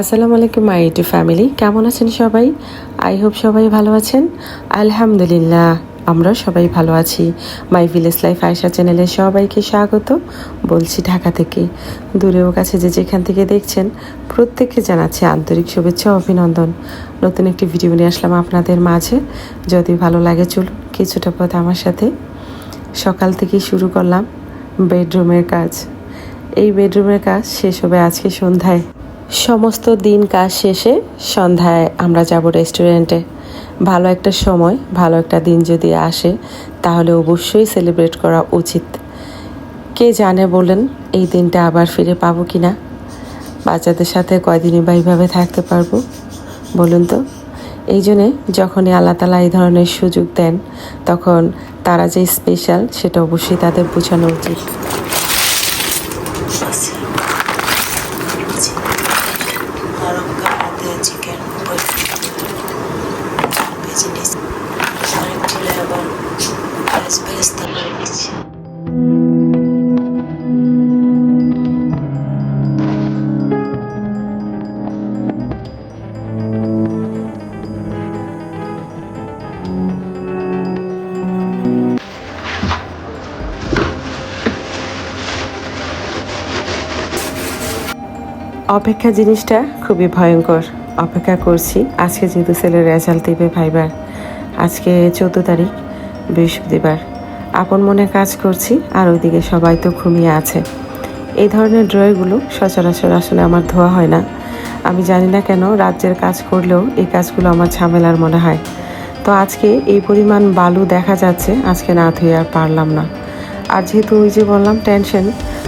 আসসালামু আলাইকুম মাই UT family কেমন আছেন সবাই? আই হোপ সবাই ভালো আছেন। আলহামদুলিল্লাহ আমরা সবাই ভালো আছি। মাই ভিলেজ লাইফ আয়সা চ্যানেলে সবাইকে স্বাগত। বলছি ঢাকা থেকে। দূরেও কাছে যে যেখান থেকে দেখছেন, প্রত্যেককে জানাচ্ছি আন্তরিক শুভেচ্ছা অভিনন্দন। নতুন একটি ভিডিও নিয়ে আসলাম আপনাদের মাঝে। যদি ভালো লাগে চলুন, কিছুটা পথ আমার সাথে। সকাল থেকেই শুরু করলাম বেডরুমের কাজ। এই বেডরুমের কাজ শেষ হবে আজকে সন্ধ্যায়। সমস্ত দিন কাজ শেষে সন্ধ্যায় আমরা যাব রেস্টুরেন্টে। ভালো একটা সময়, ভালো একটা দিন যদি আসে, তাহলে অবশ্যই সেলিব্রেট করা উচিত। কে জানে বলেন, এই দিনটা আবার ফিরে পাবো কি না বাচ্চাদের সাথে কয়দিনই বা এইভাবে থাকতে পারব? বলুন তো। এই জন্যে যখনই আল্লাহ তালা এই ধরনের সুযোগ দেন, তখন তারা যে স্পেশাল সেটা অবশ্যই তাদের বোঝানো উচিত। অপেক্ষা জিনিসটা খুবই ভয়ঙ্কর। অপেক্ষা করছি। আজকে যেহেতু ছেলের রেজাল্ট দেবে ভাইবার, আজকে চোদ্দ তারিখ, বৃহস্পতিবার। আপন মনে কাজ করছি, আর ওইদিকে সবাই তো ঘুমিয়ে আছে। এই ধরনের ড্রয়গুলো সচরাচর আসলে আমার ধোয়া হয় না। আমি জানি না কেন রাজ্যের কাজ করলেও এই কাজগুলো আমার ঝামেলার মনে হয়। তো আজকে এই পরিমাণ বালু দেখা যাচ্ছে, আজকে না ধুয়ে আর পারলাম না। আর যেহেতু ওই যে বললাম টেনশন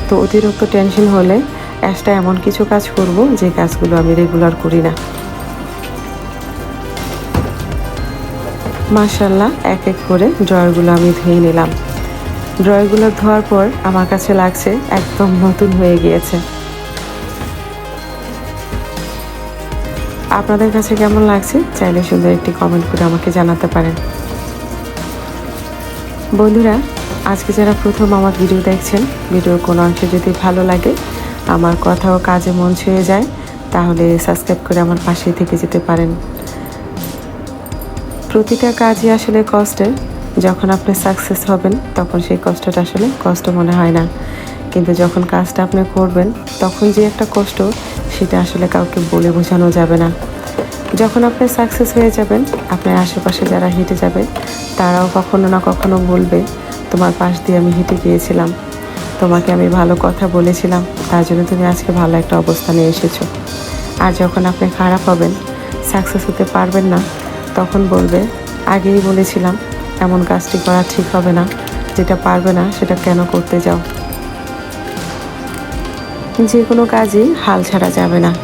তো অতিরিক্ত টেনশন হলে একটা এমন কিছু কাজ করব যে কাজগুলো আমি রেগুলার করি না। মাশাল্লাহ এক এক করে ড্রয়ারগুলো আমি ধুয়ে নিলাম। ড্রয়ারগুলো ধোয়ার পর আমার কাছে লাগছে একদম নতুন হয়ে গিয়েছে। আপনাদের কাছে কেমন লাগছে? চাইলে সুন্দর একটি কমেন্ট করে আমাকে জানাতে পারেন। বন্ধুরা, আজকে যারা প্রথম আমার ভিডিও দেখছেন, ভিডিওর কোনো অংশে যদি ভালো লাগে আমার কথা ও কাজে মন ছুঁয়ে যায়, তাহলে সাবস্ক্রাইব করে আমার পাশেই থেকে যেতে পারেন। প্রতিটা কাজই আসলে কষ্টের, যখন আপনি সাকসেস হবেন, তখন সেই কষ্টটা আসলে কষ্ট মনে হয় না। কিন্তু যখন কাজটা আপনি করবেন, তখন যে একটা কষ্ট, সেটা আসলে কাউকে বলে বোঝানো যাবে না। যখন আপনি সাকসেস হয়ে যাবেন, আপনার আশেপাশে যারা হেঁটে যাবে, তারাও কখনো না কখনো বলবে, তোমার পাশ দিয়ে আমি হেঁটে গিয়েছিলাম। তোমাকে আমি ভালো কথা বলেছিলাম, তার জন্য তুমি আজকে ভালো একটা অবস্থানে এসেছ। আর যখন আপনি খারাপ হবেন সাকসেস হতে পারবেন না, তখন বলবে, আগেই বলেছিলাম, এমন কাজটি করা ঠিক হবে না, যেটা পারবে না, সেটা কেন করতে যাও? যে কোনো কাজই হাল ছাড়া যাবে না।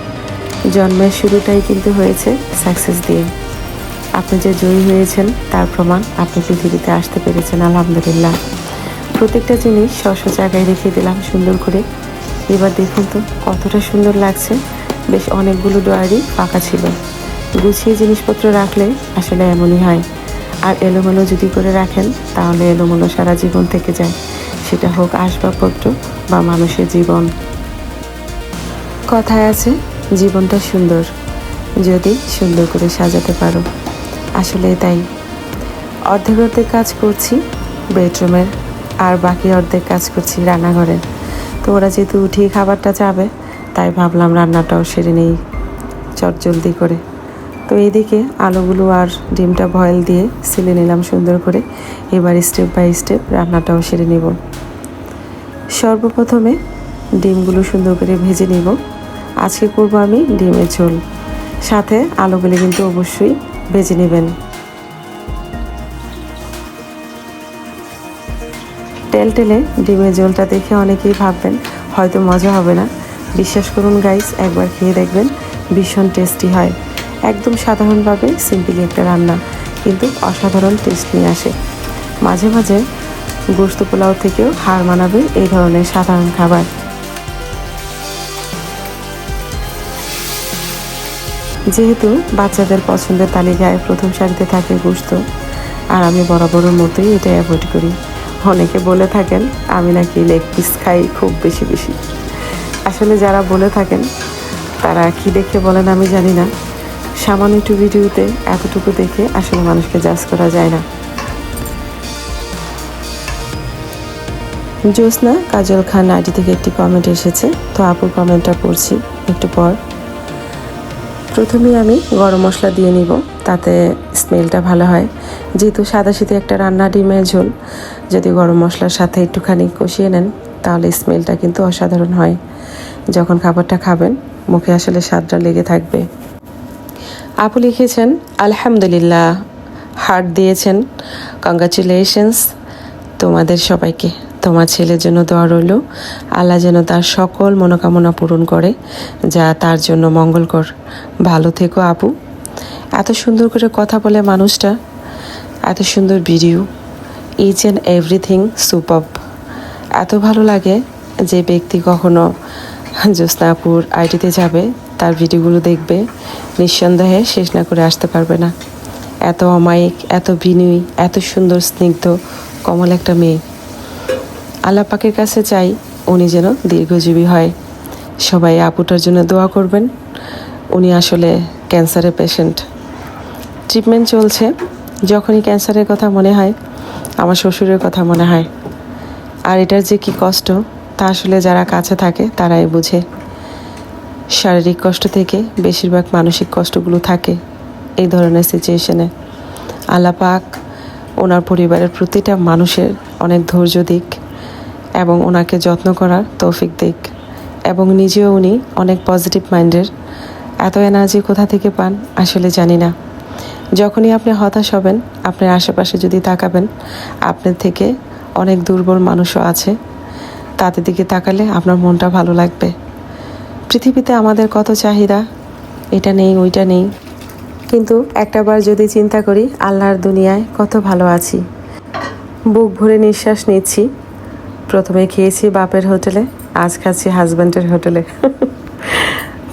জন্মের শুরুটাই কিন্তু হয়েছে সাকসেস দিয়ে। আপনি যে জয়ী হয়েছেন, তার প্রমাণ আপনি পৃথিবীতে আসতে পেরেছেন, আলহামদুলিল্লাহ। প্রত্যেকটা জিনিস স্ব জায়গায় রেখে দিলাম সুন্দর করে। এবার দেখুন তো, কতটা সুন্দর লাগছে। বেশ অনেকগুলো ডয়ারি ফাঁকা ছিল। গুছিয়ে জিনিসপত্র রাখলে আসলে এমনই হয়। আর এলোমেলো যদি করে রাখেন, তাহলে এলোমেলো সারা জীবন থেকে যায়। সেটা হোক আসবাবপত্র বা মানুষের জীবন। কথায় আছে, জীবনটা সুন্দর। যদি সুন্দর করে সাজাতে পারো। আসলে তাই। অর্ধেক অর্ধেক কাজ করছি, বেডরুমের আর বাকি অর্ধেক কাজ করছি রান্নাঘরে। তো ওরা যেহেতু উঠিয়ে খাবারটা যাবে তাই ভাবলাম রান্নাটাও সেরে নেই চট জলদি করে। তো এইদিকে আলুগুলো আর ডিমটা বয়েল দিয়ে সিলে নিলাম সুন্দর করে। এবার স্টেপ বাই স্টেপ রান্নাটাও সেরে নেব। সর্বপ্রথমে ডিমগুলো সুন্দর করে ভেজে নেব। আজকে করব আমি ডিমের ঝোল। সাথে আলুগুলি কিন্তু অবশ্যই ভেজে নেবেন। টেল টেলে ডিমের ঝোলটা দেখে অনেকেই ভাববেন, হয়তো মজা হবে না। বিশ্বাস করুন গাইস একবার খেয়ে দেখবেন, ভীষণ টেস্টি হয়। একদম সাধারণভাবে সিম্পলি একটা রান্না, কিন্তু অসাধারণ টেস্ট নিয়ে আসে। মাঝে মাঝে গোস্ত পোলাও থেকেও হার মানাবে এই ধরনের সাধারণ খাবার। যেহেতু বাচ্চাদের পছন্দের তালিকায় প্রথম সারিতে থাকে গোস্ত, আর আমি বরাবরের মতোই এটা অ্যাভয়েড করি। অনেকে বলে থাকেন, আমি নাকি লেগ পিস খাই খুব বেশি বেশি। আসলে যারা বলে থাকেন, তারা কি দেখে বলেন আমি জানি না। সামান্য একটু ভিডিওতে এতটুকু দেখে আসলে মানুষকে জাজ করা যায় না। জ্যোৎস্না, কাজল খান আইডি থেকে একটি কমেন্ট এসেছে। তো আপুর কমেন্টটা পড়ছি একটু পর। প্রথমেই আমি গরম মশলা দিয়ে নিব। তাতে স্মেলটা ভালো হয়। যেহেতু সাদা শীতে একটা রান্না ডিমের ঝোল, যদি গরম মশলার সাথে একটুখানি কষিয়ে নেন, তাহলে স্মেলটা কিন্তু অসাধারণ হয়। যখন খাবারটা খাবেন, মুখে আসলে স্বাদটা লেগে থাকবে। আপু লিখেছেন, আলহামদুলিল্লাহ। হার্ট দিয়েছেন কংগ্রাচুলেশনস তোমাদের সবাইকে। তোমার ছেলের জন্য দোয়া রইল। আল্লাহ যেন তার সকল মনোকামনা পূরণ করে, যা তার জন্য মঙ্গলকর। ভালো থেকো আপু। এত সুন্দর করে কথা বলে মানুষটা, এত সুন্দর video each and everything super এত ভালো লাগে যে ব্যক্তি কখনো জ্যোৎস্নাপুর আইটিতে যাবে, তার ভিডিওগুলো দেখবে, নিঃসন্দেহে শেষ না করে আসতে পারবে না। এত অমায়িক, এত বিনয়ী, এত সুন্দর স্নিগ্ধ, কমল একটা মেয়ে। আল্লাহ পাকের কাছে চাই উনি যেন দীর্ঘজীবী হয়। সবাই আপুটার জন্য দোয়া করবেন। উনি আসলে ক্যান্সারের পেশেন্ট ট্রিটমেন্ট চলছে। যখনই ক্যান্সারের কথা মনে হয়, আমার শ্বশুরের কথা মনে হয়। আর এটার যে কি কষ্ট, তা আসলে যারা কাছে থাকে, তারাই বুঝে। শারীরিক কষ্ট থেকে বেশিরভাগ মানসিক কষ্টগুলো থাকে এই ধরনের সিচুয়েশনে আল্লাহ পাক ওনার পরিবারের প্রতিটা মানুষের অনেক ধৈর্য দিক এবং ওনাকে যত্ন করার তৌফিক দিক। এবং নিজেও উনি অনেক পজিটিভ মাইন্ডের এত এনার্জি কোথা থেকে পান? আসলে জানি না। যখনই আপনি হতাশ হবেন, আপনার আশেপাশে যদি তাকাবেন, আপনার থেকে অনেক দুর্বল মানুষও আছে। তাদের দিকে তাকালে আপনার মনটা ভালো লাগবে। পৃথিবীতে আমাদের কত চাহিদা? এটা নেই, ওইটা নেই। কিন্তু একটাবার যদি চিন্তা করি, আল্লাহর দুনিয়ায় কত ভালো আছি। বুক ভরে নিঃশ্বাস নিচ্ছি। প্রথমে খেয়েছি বাপের হোটেলে, আজ খাচ্ছি হাজব্যান্ডের হোটেলে।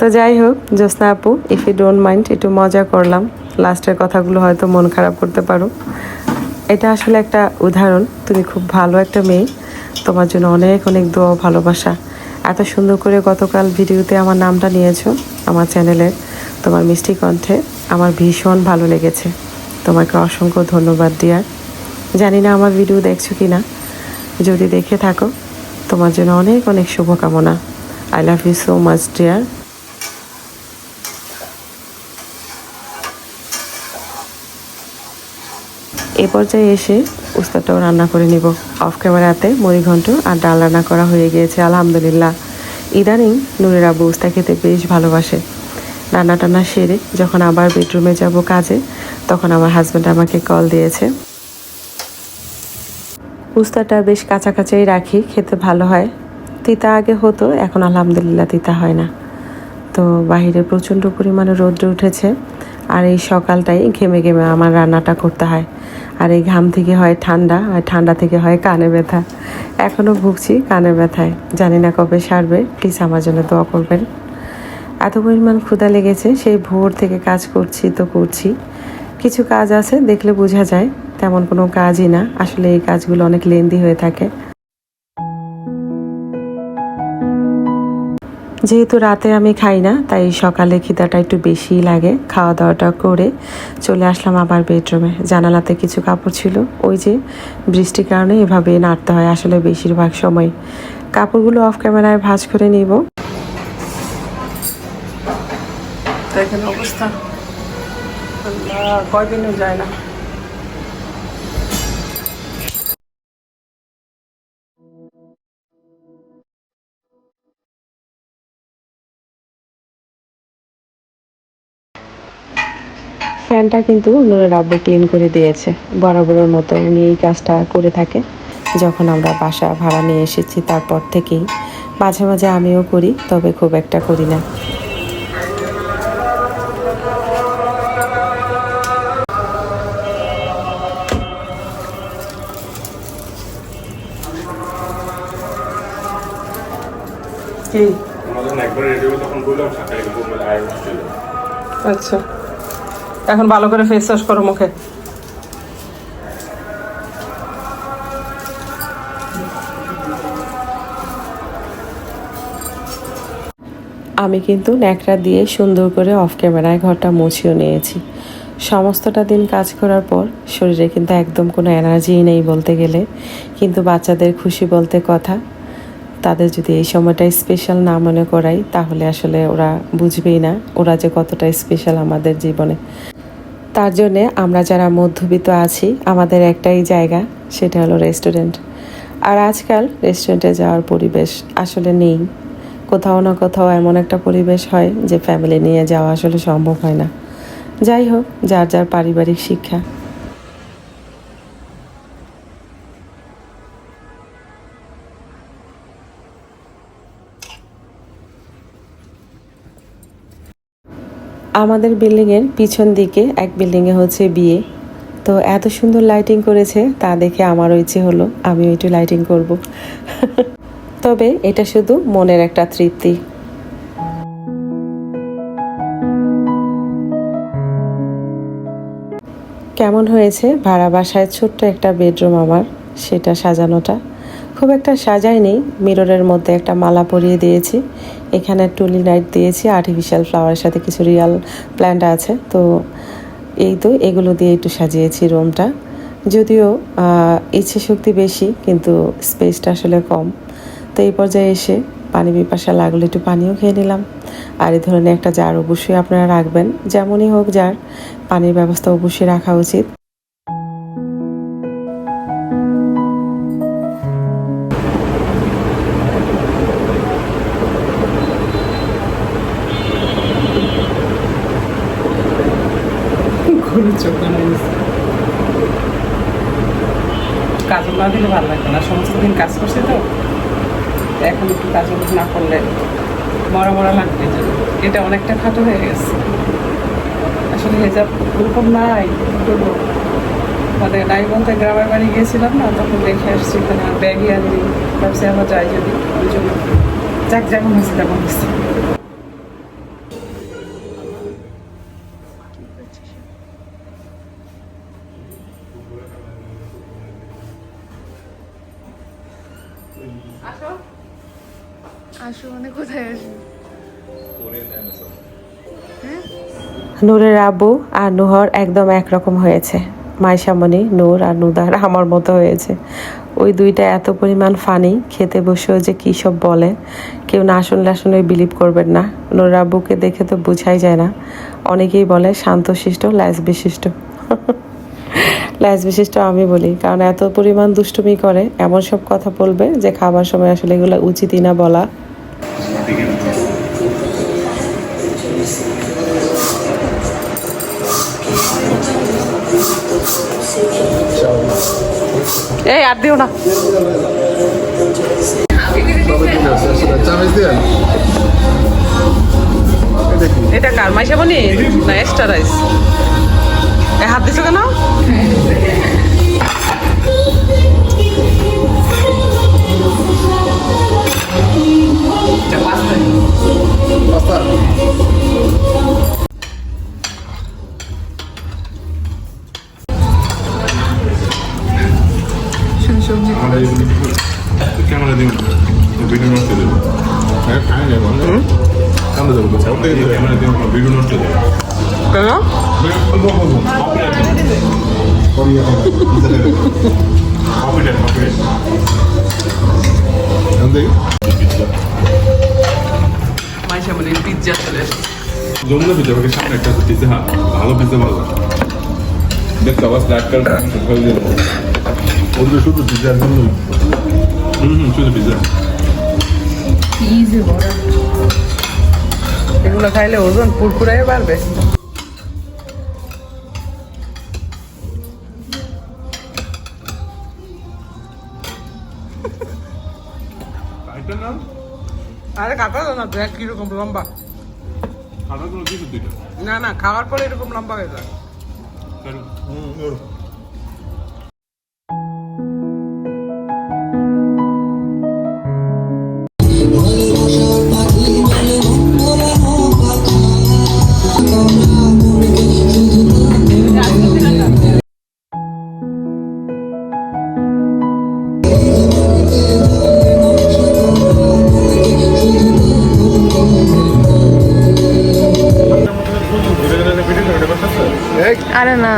তো যাই হোক, জ্যোৎস্না আপু ইফ ইউ ডোন্ট মাইন্ড একটু মজা করলাম। লাস্টের কথাগুলো হয়তো মন খারাপ করতে পারো। এটা আসলে একটা উদাহরণ। তুমি খুব ভালো একটা মেয়ে। তোমার জন্য অনেক অনেক দোয়া ভালোবাসা। এত সুন্দর করে গতকাল ভিডিওতে আমার নামটা নিয়েছো, আমার চ্যানেলের তোমার মিষ্টি কণ্ঠে আমার ভীষণ ভালো লেগেছে। তোমাকে অসংখ্য ধন্যবাদ দেওয়ার জানি না আমার ভিডিও দেখছ কি না যদি দেখে থাকো, তোমার জন্য অনেক অনেক শুভকামনা। I love you so much dear এ পর্যায়ে এসে উস্তাদটাও রান্না করে নিব। অফ ক্যামেরাতে মুড়িঘণ্ট আর ডাল রান্না করা হয়ে গিয়েছে, আলহামদুলিল্লাহ। ইদানিং নুরের আব্বু উস্তা খেতে বেশ ভালোবাসে। রান্না টান্না সেরে যখন আবার বেডরুমে যাব কাজে, তখন আমার হাজব্যান্ড আমাকে কল দিয়েছে। উস্তাটা বেশ কাছাকাছিই রাখি, খেতে ভালো হয়। তিতা আগে হতো, এখন আলহামদুলিল্লাহ তিতা হয় না। তো বাহিরে প্রচণ্ড পরিমাণে রৌদ্র উঠেছে। আর এই সকালটাই ঘেমে ঘেমে আমার রান্নাটা করতে হয়। আর এই ঘাম থেকে হয় ঠান্ডা, আর ঠান্ডা থেকে হয় কানে ব্যথা। এখনও ভুগছি কানে ব্যথায়। জানি না কবে সারবে প্লিজ আমার জন্য দোয়া করবেন। এত পরিমাণ ক্ষুধা লেগেছে, সেই ভোর থেকে কাজ করছি তো করছি। কিছু কাজ আছে, দেখলে বোঝা যায়, তেমন কোনো কাজই না। আসলে এই কাজগুলো অনেক লেন্দি হয়ে থাকে। যেহেতু রাতে আমি খাই না, তাই সকালে খিদাটা একটু বেশিই লাগে। খাওয়া দাওয়াটা করে চলে আসলাম আবার বেডরুমে। জানালাতে কিছু কাপড় ছিল। ওই যে বৃষ্টির কারণে এভাবে নাড়তে হয় আসলে বেশিরভাগ সময়। কাপড়গুলো অফ ক্যামেরায় ভাঁজ করে নিব। দেখেন অবস্থা? কয়দিনও যায় না। ফ্যানটা কিন্তু নুরের আব্বু ক্লিন করে দিয়েছে বরাবরের মতো। উনি এই কাজটা করে থাকে। যখন আমরা বাসা ভাড়া নিয়ে এসেছি তারপর থেকেই। মাঝে মাঝে আমিও করি তবে খুব একটা করি না। আচ্ছা। এখন ভালো করে ফেস ওয়াশ করো মুখে। আমি কিন্তু ন্যাকড়া দিয়ে সুন্দর করে অফ ক্যামেরায় ঘরটা মুছিয়ে নিয়েছি। সমস্তটা দিন কাজ করার পর শরীরে কিন্তু একদম কোনো এনার্জিই নেই বলতে গেলে। কিন্তু বাচ্চাদের খুশি বলতে কথা, তাদের যদি এই সময়টা স্পেশাল না মনে করাই, তাহলে আসলে ওরা বুঝবেই না ওরা যে কতটা স্পেশাল আমাদের জীবনে। তার জন্যে আমরা যারা মধ্যবিত্ত আছি, আমাদের একটাই জায়গা, সেটা হলো রেস্টুরেন্ট আর আজকাল রেস্টুরেন্টে যাওয়ার পরিবেশ আসলে নেই। কোথাও না কোথাও এমন একটা পরিবেশ হয় যে ফ্যামিলি নিয়ে যাওয়া আসলে সম্ভব হয় না। যাই হোক, যার যার পারিবারিক শিক্ষা আমাদের বিল্ডিংয়ের পিছন দিকে এক বিল্ডিংয়ে হচ্ছে বিয়ে। তো এত সুন্দর লাইটিং করেছে, তা দেখে আমারও ইচ্ছে হলো আমিও একটু লাইটিং করব। তবে এটা শুধু মনের একটা তৃপ্তি। কেমন হয়েছে ভাড়া বাসায় ছোট্ট একটা বেডরুম আমার, সেটা সাজানোটা? খুব একটা সাজাইনি মিররের মধ্যে একটা মালা পরিয়ে দিয়েছি। এখানে টুলি লাইট দিয়েছি আর্টিফিশিয়াল ফ্লাওয়ারের সাথে কিছু রিয়াল প্ল্যান্ট আছে। তো এই তো, এগুলো দিয়ে একটু সাজিয়েছি রুমটা যদিও ইচ্ছে শক্তি বেশি, কিন্তু স্পেসটা আসলে কম। তো এই পর্যায়ে এসে পানি পিপাসা লাগলে একটু পানিও খেয়ে নিলাম। আর এই ধরনের একটা জার অবশ্যই আপনারা রাখবেন। যেমনই হোক জার, পানির ব্যবস্থা অবশ্যই রাখা উচিত। না দিলে ভালো লাগবে না। সমস্ত দিন কাজ করছে তো। এখন একটু কাজল না করলে মরা মরা লাগবে। এটা অনেকটা খাটো হয়ে গেছে। আসলে হেজাব ওরকম নাই করব মানে নাই বলতে গ্রামের বাড়ি গিয়েছিলাম না, তখন দেখে আসছি আর ব্যাগই আনি ভাবছি আবার যাই যদি, ওই জন্য। যাক যেমন হয়েছে, তেমন হয়েছে। নূরের আব্বু আর নুহর একদম একরকম হয়েছে। মাইশামণি, নূর আর নুদার আমার মতো হয়েছে। ওই দুইটা এত পরিমাণ ফানি, খেতে বসেও যে কী সব বলে, কেউ না শুনলে আসলে বিলিভ করবেন না। নূর আব্বুকে দেখে তো বোঝাই যায় না। অনেকেই বলে শান্তশিষ্ট ল্যাস বিশিষ্ট। ল্যাস বিশিষ্ট আমি বলি, কারণ এত পরিমাণ দুষ্টুমি করে, এমন সব কথা বলবে যে খাবার সময় আসলে এগুলো উচিতই না বলা। এই, আর দিও না। এটা কার মাইশা বনি না এক্সট্রা রাইস এ, হাত দিছো কেন? পাস্তা ক্যামেরা জমলে পিজা আমাকে সামনে একটা পিজা হ্যাঁ ভালো পিজা ভালো দেখতে আবার স্টার্ট কর হয়ে যাবে। ওদের শুধু জন্য হুম হুম শুধু পিজা এগুলো খাইলে ওজন পুরপুরাই বাড়বে। আরে কাটা না দেখ কীরকম লম্বা। খাবার কোনো কিছু দুইটা? না না খাওয়ার পরে এরকম লম্বা হয়ে যায়। কারণ আরে না।